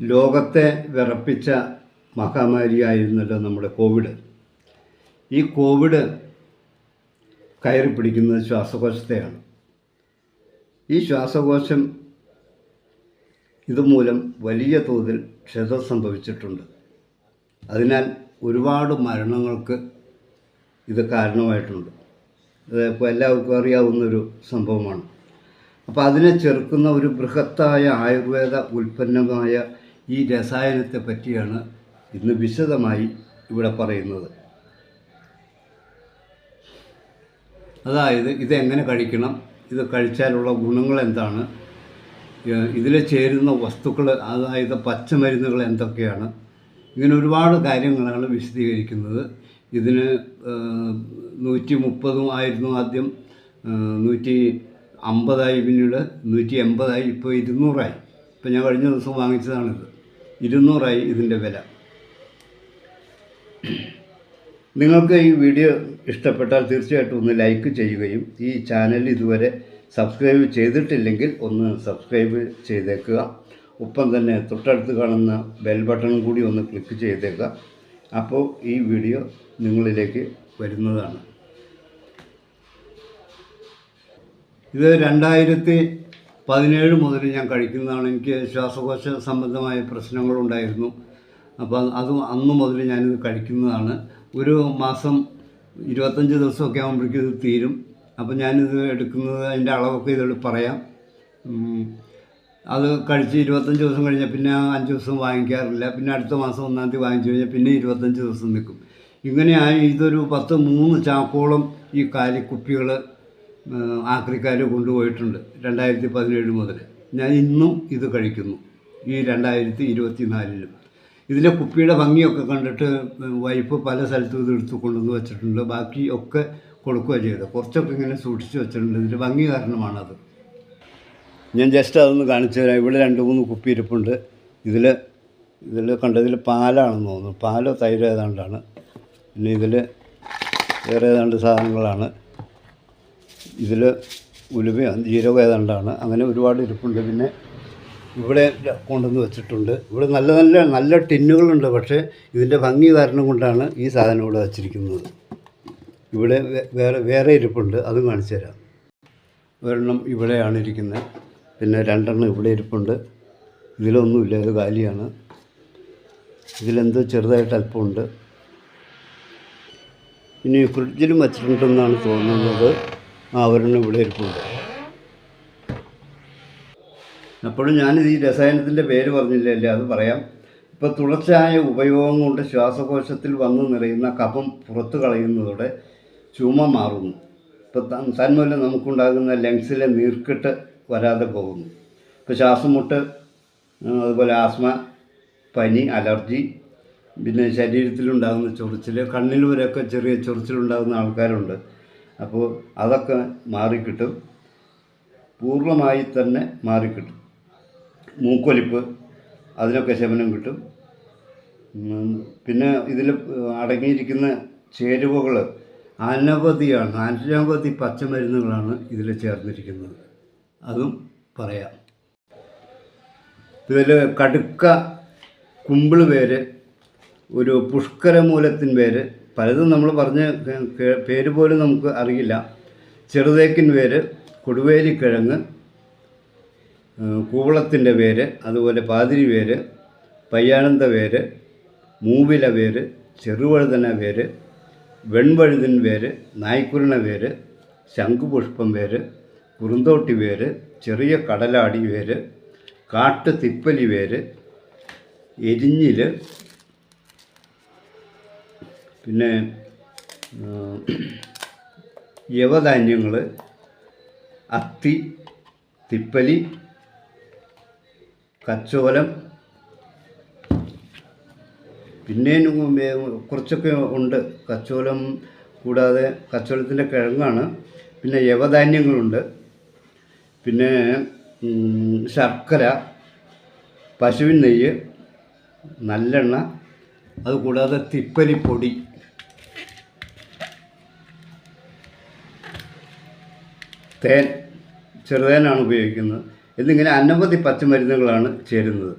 ലോകത്തെ വിറപ്പിച്ച മഹാമാരിയായിരുന്നല്ലോ നമ്മുടെ കോവിഡ്. ഈ കോവിഡ് കയറി പിടിക്കുന്നത് ശ്വാസകോശത്തെയാണ്. ഈ ശ്വാസകോശം ഇതുമൂലം വലിയ തോതിൽ ക്ഷതം സംഭവിച്ചിട്ടുണ്ട്. അതിനാൽ ഒരുപാട് മരണങ്ങൾക്ക് ഇത് കാരണമായിട്ടുണ്ട്. അത് ഇപ്പോൾ എല്ലാവർക്കും അറിയാവുന്നൊരു സംഭവമാണ്. അപ്പോൾ അതിനെ ചെറുക്കുന്ന ഒരു ബൃഹത്തായ ആയുർവേദ ഉൽപ്പന്നമായ ഈ രസായനത്തെ പറ്റിയാണ് ഇന്ന് വിശദമായി ഇവിടെ പറയുന്നത്. അതായത് ഇതെങ്ങനെ കഴിക്കണം ഇത് കഴിച്ചാലുള്ള ഗുണങ്ങൾ എന്താണ് ഇതിൽ ചേരുന്ന വസ്തുക്കൾ അതായത് പച്ചമരുന്നുകൾ എന്തൊക്കെയാണ് ഇങ്ങനെ ഒരുപാട് കാര്യങ്ങളാണ് വിശദീകരിക്കുന്നത്. ഇതിന് നൂറ്റി മുപ്പതും ആയിരുന്നു ആദ്യം നൂറ്റി അമ്പതായി പിന്നീട് നൂറ്റി എൺപതായി ഇപ്പോൾ ഇരുന്നൂറായി. ഇപ്പോൾ ഞാൻ കഴിഞ്ഞ ദിവസം വാങ്ങിച്ചതാണിത്. ഇരുന്നൂറായി ഇതിന്റെ വില. നിങ്ങൾക്ക് ഈ വീഡിയോ ഇഷ്ടപ്പെട്ടാൽ തീർച്ചയായിട്ടും ഒന്ന് ലൈക്ക് ചെയ്യുകയും ഈ ചാനൽ ഇതുവരെ സബ്സ്ക്രൈബ് ചെയ്തിട്ടില്ലെങ്കിൽ ഒന്ന് സബ്സ്ക്രൈബ് ചെയ്തേക്കുക. ഒപ്പം തന്നെ തൊട്ടടുത്ത് കാണുന്ന ബെൽ ബട്ടൺ കൂടി ഒന്ന് ക്ലിക്ക് ചെയ്തേക്കുക. അപ്പോൾ ഈ വീഡിയോ നിങ്ങളിലേക്ക് വരുന്നതാണ്. ഇത് രണ്ടായിരത്തി പതിനേഴ് മുതൽ ഞാൻ കഴിക്കുന്നതാണ് എനിക്ക് ശ്വാസകോശ സംബന്ധമായ പ്രശ്നങ്ങളുണ്ടായിരുന്നു. അപ്പോൾ അത് അന്ന് മുതൽ ഞാനിത് കഴിക്കുന്നതാണ്. ഒരു മാസം ഇരുപത്തഞ്ച് ദിവസമൊക്കെ ആകുമ്പോഴേക്കും ഇത് തീരും. അപ്പോൾ ഞാനിത് എടുക്കുന്നത് അതിന്റെ അളവൊക്കെ ഇതിൽ പറയാം. അത് കഴിച്ച് ഇരുപത്തഞ്ച് ദിവസം കഴിഞ്ഞാൽ പിന്നെ അഞ്ച് ദിവസം വാങ്ങിക്കാറില്ല. പിന്നെ അടുത്ത മാസം ഒന്നാം തീയതി വാങ്ങിച്ചു കഴിഞ്ഞാൽ പിന്നെ ഇരുപത്തഞ്ച് ദിവസം നിൽക്കും. ഇങ്ങനെയായി ഇതൊരു പത്ത് മൂന്ന് ചാക്കോളം ഈ കാലിക്കുപ്പികൾ ആക്രിക്കാർ കൊണ്ടുപോയിട്ടുണ്ട് രണ്ടായിരത്തി പതിനേഴ് മുതൽ ഞാൻ ഇന്നും ഇത് കഴിക്കുന്നു ഈ രണ്ടായിരത്തി ഇരുപത്തി നാലിലും ഇതിലെ കുപ്പിയുടെ ഭംഗിയൊക്കെ കണ്ടിട്ട് വൈഫ് പല സ്ഥലത്തും ഇത് എടുത്ത് കൊണ്ടുവന്ന് വെച്ചിട്ടുണ്ട്. ബാക്കി ഒക്കെ കൊടുക്കുകയാണ് ചെയ്തത്. കുറച്ചൊക്കെ ഇങ്ങനെ സൂക്ഷിച്ച് വെച്ചിട്ടുണ്ട്. ഇതിന്റെ ഭംഗി കാരണമാണത്. ഞാൻ ജസ്റ്റ് അതൊന്ന് കാണിച്ചു തരാം. ഇവിടെ രണ്ട് മൂന്ന് കുപ്പി ഇരിപ്പുണ്ട്. ഇതിൽ ഇതിൽ കണ്ടതിൽ പാലാണെന്ന് തോന്നുന്നു. പാലോ തൈരോ ഏതാണ്ടാണ്. പിന്നെ ഇതിൽ വേറെ ഏതാണ്ട് സാധനങ്ങളാണ്. ഇതിൽ ഉലുവ ജീരകം ഏതാണ്ടാണ് അങ്ങനെ ഒരുപാട് ഇരിപ്പുണ്ട്. പിന്നെ ഇവിടെ കൊണ്ടുവന്ന് വെച്ചിട്ടുണ്ട്. ഇവിടെ നല്ല നല്ല നല്ല ടിന്നുകളുണ്ട് പക്ഷേ ഇതിന്റെ ഭംഗി കാരണം കൊണ്ടാണ് ഈ സാധനം ഇവിടെ വച്ചിരിക്കുന്നത്. ഇവിടെ വേറെ വേറെ ഇരിപ്പുണ്ട് അതും കാണിച്ചു തരാം. ഒരെണ്ണം ഇവിടെയാണ് ഇരിക്കുന്നത്. പിന്നെ രണ്ടെണ്ണം ഇവിടെ ഇരിപ്പുണ്ട്. ഇതിലൊന്നുമില്ല ഇത് കാലിയാണ്. ഇതിലെന്തോ ചെറുതായിട്ട് അല്പമുണ്ട്. ഇനി ഫ്രിഡ്ജിലും വച്ചിട്ടുണ്ടെന്നാണ് തോന്നുന്നത്. ആ ഒരെണ്ണം ഇവിടെ ഇരിപ്പുണ്ട്. അപ്പോഴും ഞാനിത് ഈ രസായനത്തിന്റെ പേര് പറഞ്ഞില്ലല്ലേ അത് പറയാം. ഇപ്പോൾ തുടർച്ചയായ ഉപയോഗം കൊണ്ട് ശ്വാസകോശത്തിൽ വന്നു നിറയുന്ന കഫം പുറത്തു കളയുന്നതോടെ ചുമ മാറുന്നു. ഇപ്പോൾ തന്മൂലം നമുക്കുണ്ടാകുന്ന ലങ്സിലെ നീർക്കെട്ട് വരാതെ പോകുന്നു. ഇപ്പോൾ ശ്വാസം മുട്ട് അതുപോലെ ആസ്മ പനി അലർജി പിന്നെ ശരീരത്തിലുണ്ടാകുന്ന ചൊറിച്ചിൽ കണ്ണിൽ വരെയൊക്കെ ചെറിയ ചൊറിച്ചിലുണ്ടാകുന്ന ആൾക്കാരുണ്ട്. അപ്പോൾ അതൊക്കെ മാറിക്കിട്ടും. പൂർണമായി തന്നെ മാറിക്കിട്ടും. മൂക്കൊലിപ്പ് അതിനൊക്കെ ശമനം കിട്ടും. പിന്നെ ഇതിൽ അടങ്ങിയിരിക്കുന്ന ചേരുവകൾ അനവധിയാണ് അനവധി പച്ചമരുന്നുകളാണ് ഇതിൽ ചേർന്നിരിക്കുന്നത്. അതും പറയാം. ഇതിൽ കടുക്ക കുമ്പിൾ പേര് ഒരു പുഷ്കരമൂലത്തിൻ പേര് പലതും നമ്മൾ പറഞ്ഞ് പേര് പോലും നമുക്ക് അറിയില്ല. ചെറുതേക്കിൻ പേര് കൊടുവേലിക്കിഴങ്ങ് കൂവളത്തിന്റെ പേര് അതുപോലെ പാതിരി പേര് പയ്യാനന്ദ പേര് മൂവില പേര് ചെറുവഴുതന പേര് വെൺവഴുതിൻ പേര് നായ്ക്കുരുണ പേര് ശംഖുപുഷ്പം പേര് കുറുന്തോട്ടി പേര് ചെറിയ കടലാടി പേര് കാട്ടുതിപ്പലി പേര് എരിഞ്ഞിൽ പിന്നെ യവധാന്യങ്ങൾ അത്തി തിപ്പലി കച്ചോലം പിന്നെ കുറച്ചൊക്കെ ഉണ്ട്. കച്ചോലം കൂടാതെ കച്ചോലത്തിന്റെ കിഴങ്ങാണ്. പിന്നെ യവധാന്യങ്ങളുണ്ട്. പിന്നെ ശർക്കര പശുവിൻ നെയ്യ് നല്ലെണ്ണ അതുകൂടാതെ തിപ്പലിപ്പൊടി തേൻ ചെറുതേനാണ് ഉപയോഗിക്കുന്നത്. എന്നിങ്ങനെ അനവധി പച്ചമരുന്നുകളാണ് ചേരുന്നത്.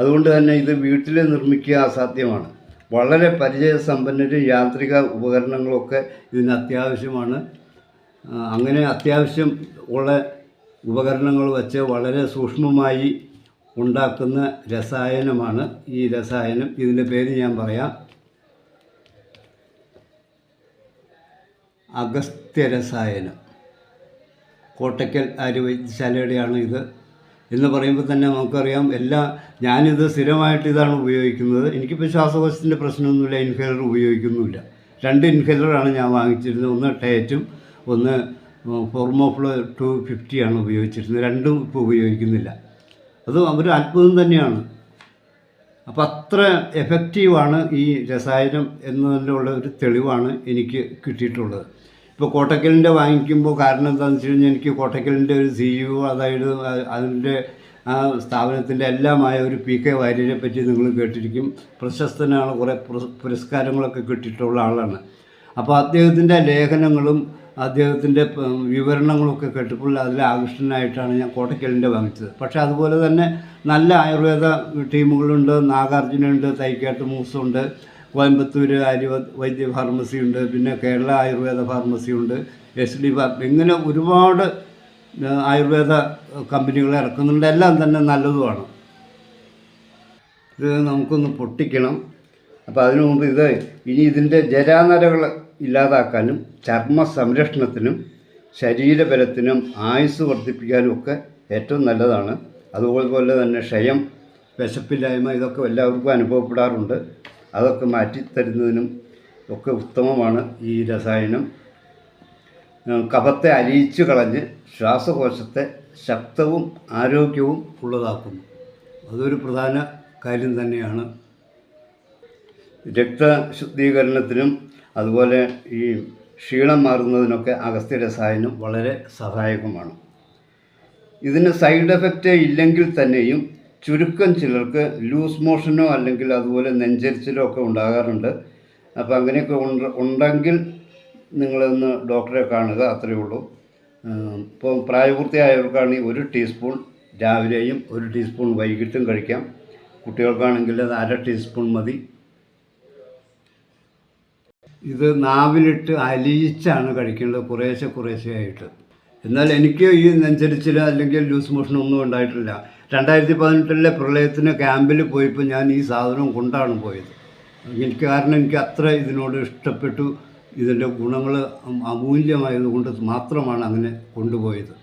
അതുകൊണ്ട് തന്നെ ഇത് വീട്ടിൽ നിർമ്മിക്കുക അസാധ്യമാണ്. വളരെ പരിചയസമ്പന്നരും യാന്ത്രിക ഉപകരണങ്ങളൊക്കെ ഇതിന് അത്യാവശ്യമാണ്. അങ്ങനെ അത്യാവശ്യം ഉള്ള ഉപകരണങ്ങൾ വച്ച് വളരെ സൂക്ഷ്മമായി ഉണ്ടാക്കുന്ന രസായനമാണ് ഈ രസായനം. ഇതിന്റെ പേര് ഞാൻ പറയാം. അഗസ്ത്യ രസായനം കോട്ടയ്ക്കൽ ആര്യവൈദ്യശാലയുടെയാണ് ഇത്. എന്ന് പറയുമ്പോൾ തന്നെ നമുക്കറിയാം എല്ലാ ഞാനിത് സ്ഥിരമായിട്ട് ഇതാണ് ഉപയോഗിക്കുന്നത്. എനിക്കിപ്പോൾ ശ്വാസകോശത്തിന്റെ പ്രശ്നമൊന്നുമില്ല ഇൻഹേലർ ഉപയോഗിക്കുന്നുമില്ല. രണ്ട് ഇൻഹേലറാണ് ഞാൻ വാങ്ങിച്ചിരുന്നത്. ഒന്ന് ടേറ്റും ഒന്ന് ഫോർമോഫ്ലോ ടു ഫിഫ്റ്റിയാണ് ഉപയോഗിച്ചിരുന്നത്. രണ്ടും ഇപ്പോൾ ഉപയോഗിക്കുന്നില്ല. അത് ഒരു അത്ഭുതം തന്നെയാണ്. അപ്പം അത്ര എഫക്റ്റീവാണ് ഈ രസായനം ഉള്ള ഒരു തെളിവാണ് എനിക്ക് കിട്ടിയിട്ടുള്ളത്. ഇപ്പോൾ കോട്ടക്കലിന്റെ വാങ്ങിക്കുമ്പോൾ കാരണം എന്താണെന്ന് വെച്ച് കഴിഞ്ഞാൽ എനിക്ക് കോട്ടക്കലിന്റെ ഒരു സി യു അതായത് അ- അതിന്റെ ആ സ്ഥാപനത്തിന്റെ എല്ലാമായ ഒരു പി കെ വാര്യരെ പറ്റി നിങ്ങൾ കേട്ടിരിക്കും. പ്രശസ്തനാണ് കുറേ പുരസ്- പുരസ്കാരങ്ങളൊക്കെ കിട്ടിയിട്ടുള്ള ആളാണ്. അപ്പോൾ അദ്ദേഹത്തിന്റെ ലേഖനങ്ങളും അദ്ദേഹത്തിന്റെ വിവരണങ്ങളൊക്കെ കേട്ടപ്പോൾ അതിൽ ആകൃഷ്ടനായിട്ടാണ് ഞാൻ കോട്ടക്കലിന്റെ വാങ്ങിച്ചത്. പക്ഷേ അതുപോലെ തന്നെ നല്ല ആയുർവേദ ടീമുകളുണ്ട്. നാഗാർജുനുണ്ട് തൈക്കാട്ട് മൂസുണ്ട്. കോയമ്പത്തൂർ ആര്യ വൈദ്യ ഫാർമസി ഉണ്ട് പിന്നെ കേരള ആയുർവേദ ഫാർമസി ഉണ്ട് എസ് ഡി ഫാർമസി ഇങ്ങനെ ഒരുപാട് ആയുർവേദ കമ്പനികൾ ഇറക്കുന്നുണ്ട്. എല്ലാം തന്നെ നല്ലതുമാണ്. ഇത് നമുക്കൊന്ന് പൊട്ടിക്കണം. അപ്പോൾ അതിനു മുമ്പ് ഇത് ഇനി ഇതിന്റെ ജരാനരകൾ ഇല്ലാതാക്കാനും ചർമ്മ സംരക്ഷണത്തിനും ശരീരബലത്തിനും ആയുസ് വർദ്ധിപ്പിക്കാനും ഒക്കെ ഏറ്റവും നല്ലതാണ്. അതുപോലെ തന്നെ ക്ഷയം വിശപ്പില്ലായ്മ ഇതൊക്കെ എല്ലാവർക്കും അനുഭവപ്പെടാറുണ്ട്. അതൊക്കെ മാറ്റിത്തരുന്നതിനും ഒക്കെ ഉത്തമമാണ് ഈ രസായനം. കഫത്തെ അലിയിച്ചു കളഞ്ഞ് ശ്വാസകോശത്തെ ശക്തവും ആരോഗ്യവും ഉള്ളതാക്കുന്നു. അതൊരു പ്രധാന കാര്യം തന്നെയാണ്. രക്തശുദ്ധീകരണത്തിനും അതുപോലെ ഈ ക്ഷീണം മാറുന്നതിനൊക്കെ അഗസ്ത്യ രസായനം വളരെ സഹായകമാണ്. ഇതിന് സൈഡ് എഫക്റ്റ് ഇല്ലെങ്കിൽ തന്നെയും ചുരുക്കം ചിലർക്ക് ലൂസ് മോഷനോ അല്ലെങ്കിൽ അതുപോലെ നെഞ്ചരിച്ചിലോ ഒക്കെ ഉണ്ടാകാറുണ്ട്. അപ്പോൾ അങ്ങനെയൊക്കെ ഉണ്ട് ഉണ്ടെങ്കിൽ നിങ്ങളൊന്ന് ഡോക്ടറെ കാണുക അത്രയേ ഉള്ളൂ. ഇപ്പോൾ പ്രായപൂർത്തിയായവർക്കാണെങ്കിൽ ഒരു ടീസ്പൂൺ രാവിലെയും ഒരു ടീസ്പൂൺ വൈകിട്ടും കഴിക്കാം. കുട്ടികൾക്കാണെങ്കിൽ അത് അര ടീസ്പൂൺ മതി. ഇത് നാവിലിട്ട് അലിയിച്ചാണ് കഴിക്കേണ്ടത് കുറേശ്ശെ കുറേശ്ശെ ആയിട്ട് എന്നാൽ എനിക്ക് ഈ നെഞ്ചരിച്ചിൽ അല്ലെങ്കിൽ ലൂസ് മോഷൻ ഒന്നും ഉണ്ടായിട്ടില്ല. രണ്ടായിരത്തി പതിനെട്ടിലെ പ്രളയത്തിന് ക്യാമ്പിൽ പോയപ്പോൾ ഞാൻ ഈ സാധനം കൊണ്ടാണ് പോയത്. എനിക്ക് കാരണം എനിക്ക് അത്ര ഇതിനോട് ഇഷ്ടപ്പെട്ടു. ഇതിന്റെ ഗുണങ്ങൾ അമൂല്യമായതുകൊണ്ട് മാത്രമാണ് അങ്ങനെ കൊണ്ടുപോയത്.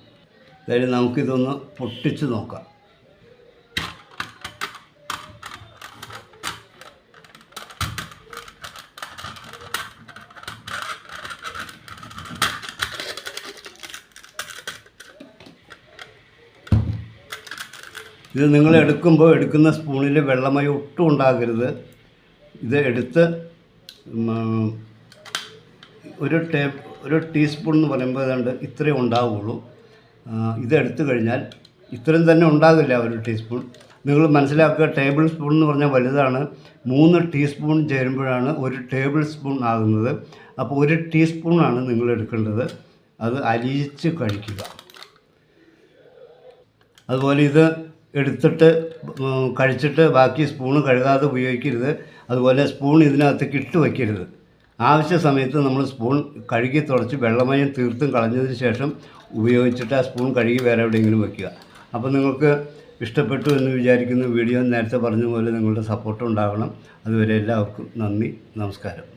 അതായത് നമുക്കിതൊന്ന് പൊട്ടിച്ച് നോക്കാം. ഇത് നിങ്ങൾ എടുക്കുമ്പോൾ എടുക്കുന്ന സ്പൂണിൽ വെള്ളമയം ഒട്ടും ഉണ്ടാകരുത്. ഇത് എടുത്ത് ഒരു ടേ ഒരു ടീസ്പൂൺ എന്ന് പറയുമ്പോൾ ഏതാണ്ട് ഇത്രയും ഉണ്ടാവുകയുള്ളൂ ഇതെടുത്ത് കഴിഞ്ഞാൽ ഇത്രയും തന്നെ ഉണ്ടാകില്ല ഒരു ടീസ്പൂൺ. നിങ്ങൾ മനസ്സിലാക്കുക ടേബിൾ സ്പൂൺ എന്ന് പറഞ്ഞാൽ വലുതാണ്. മൂന്ന് ടീസ്പൂൺ ചേരുമ്പോഴാണ് ഒരു ടേബിൾ സ്പൂൺ ആകുന്നത്. അപ്പോൾ ഒരു ടീസ്പൂണാണ് നിങ്ങൾ എടുക്കേണ്ടത്. അത് അലിയിച്ച് കഴിക്കുക. അതുപോലെ ഇത് എടുത്തിട്ട് കഴിച്ചിട്ട് ബാക്കി സ്പൂൺ കഴുകാതെ ഉപയോഗിക്കരുത്. അതുപോലെ സ്പൂൺ ഇതിനകത്തേക്ക് ഇട്ട് വയ്ക്കരുത്. ആവശ്യ സമയത്ത് നമ്മൾ സ്പൂൺ കഴുകി തുടച്ച് വെള്ളമയം തീർത്തും കളഞ്ഞതിന് ശേഷം ഉപയോഗിച്ചിട്ട് ആ സ്പൂൺ കഴുകി വേറെ എവിടെയെങ്കിലും വയ്ക്കുക. അപ്പോൾ നിങ്ങൾക്ക് ഇഷ്ടപ്പെട്ടു എന്ന് വിചാരിക്കുന്ന വീഡിയോ നേരത്തെ പറഞ്ഞതുപോലെ പോലെ നിങ്ങളുടെ സപ്പോർട്ട് ഉണ്ടാകണം അതുവരെ എല്ലാവർക്കും നന്ദി നമസ്കാരം.